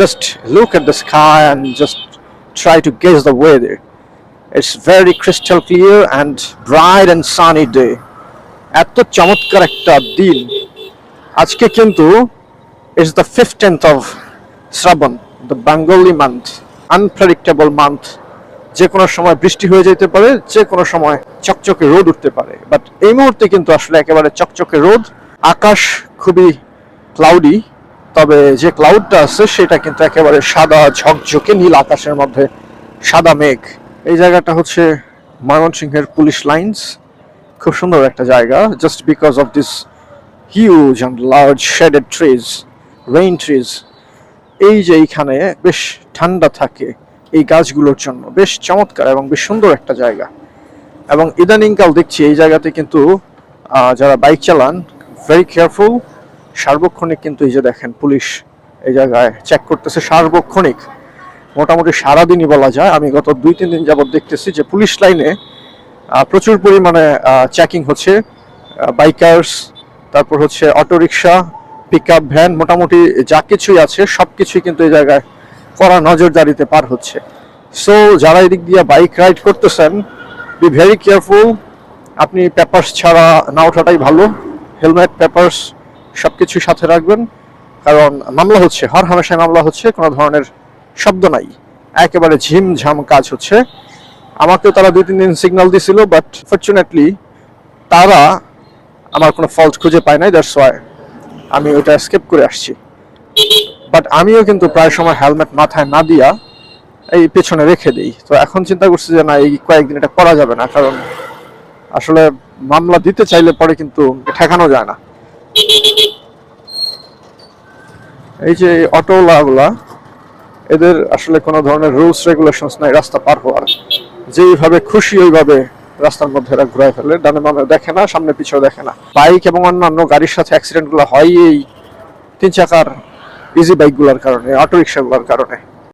just look at the sky and just try to guess the weather. It's very crystal clear and bright and sunny day. এত চমৎকার একটা দিন। আজকে কিন্তু it's the fifteenth of Shraban the Bengali month unpredictable month যে কোনো সময় বৃষ্টি হয়ে যেতে পারে, যে কোনো সময় চকচকে রোদ উঠতে পারে। বাট এই মুহূর্তে কিন্তু আসলে একেবারে চকচকে রোদ। আকাশ খুবই ক্লাউডি তবে যে ক্লাউডটা আছে, সেটা কিন্তু একেবারে সাদা, ঝকঝকে নীল আকাশের মধ্যে সাদা মেঘ। এই জায়গাটা হচ্ছে ময়মনসিংহের পুলিশ লাইন্স খুব সুন্দর একটা জায়গা just because of this huge and large shaded trees rain trees এই যে এইখানে বেশ ঠান্ডা থাকে এই গাছগুলোর জন্য, বেশ চমৎকার এবং বেশ সুন্দর একটা জায়গা। এবং ইদানিংকাল দেখছি এই জায়গাতে কিন্তু যারা বাইক চালান ভেরি কেয়ারফুল সার্বক্ষণিক কিন্তু এই যে দেখেন পুলিশ এই জায়গায় চেক করতেছে, সার্বক্ষণিক। মোটামুটি সারাদিনই বলা যায়। আমি গত দুই, তিন দিন যাবত দেখতেছি যে পুলিশ লাইনে প্রচুর পরিমাণে চেকিং হচ্ছে। বাইকার্স তারপর হচ্ছে অটোরিকশা পিক আপ ভ্যান মোটামুটি যা কিছুই আছে সব কিছুই কিন্তু এই জায়গায় কড়া নজরদারিতে পার হচ্ছে। সো যারা এদিক দিয়ে বাইক রাইড করতেছেন বি ভেরি কেয়ারফুল আপনি পেপার্স ছাড়া না ওঠাটাই ভালো। হেলমেট পেপার্স সব কিছু সাথে রাখবেন, কারণ মামলা হচ্ছে, হর হামেশায় মামলা হচ্ছে, কোনো ধরনের শব্দ নাই। একেবারে ঝিমঝাম কাজ হচ্ছে। আমাকেও তারা দুই তিন দিন সিগন্যাল দিছিল বাট ফর্চুনেটলি তারা আমার কোনো ফল্ট খুঁজে পায় নাই দ্যাটস ওয়াই আমি ওটা স্কেপ করে আসছি। বাট আমিও কিন্তু প্রায় সময় হেলমেট মাথায় না দিয়া এই পেছনে রেখে দিই। তো এখন চিন্তা করছি যে না, এই কয়েকদিন এটা করা যাবে না, কারণ আসলে মামলা দিতে চাইলে পরে কিন্তু ঠেকানো যায় না। এই যে অটোওয়ালাগুলা এদের আসলে কোনো ধরনের রুলস রেগুলেশনস নাই, রাস্তা পার হওয়ার। যেইভাবে খুশি ওইভাবে রাস্তার মধ্যে এরা ঘুরায় ফেলে। ডানে বামে দেখে না, সামনে পিছেও দেখে না। বাইক এবং অন্যান্য গাড়ির সাথে অ্যাক্সিডেন্টগুলো হয় এই তিন চাকার ইজি বাইকগুলোর কারণে অটো রিক্সাগুলোর কারণে।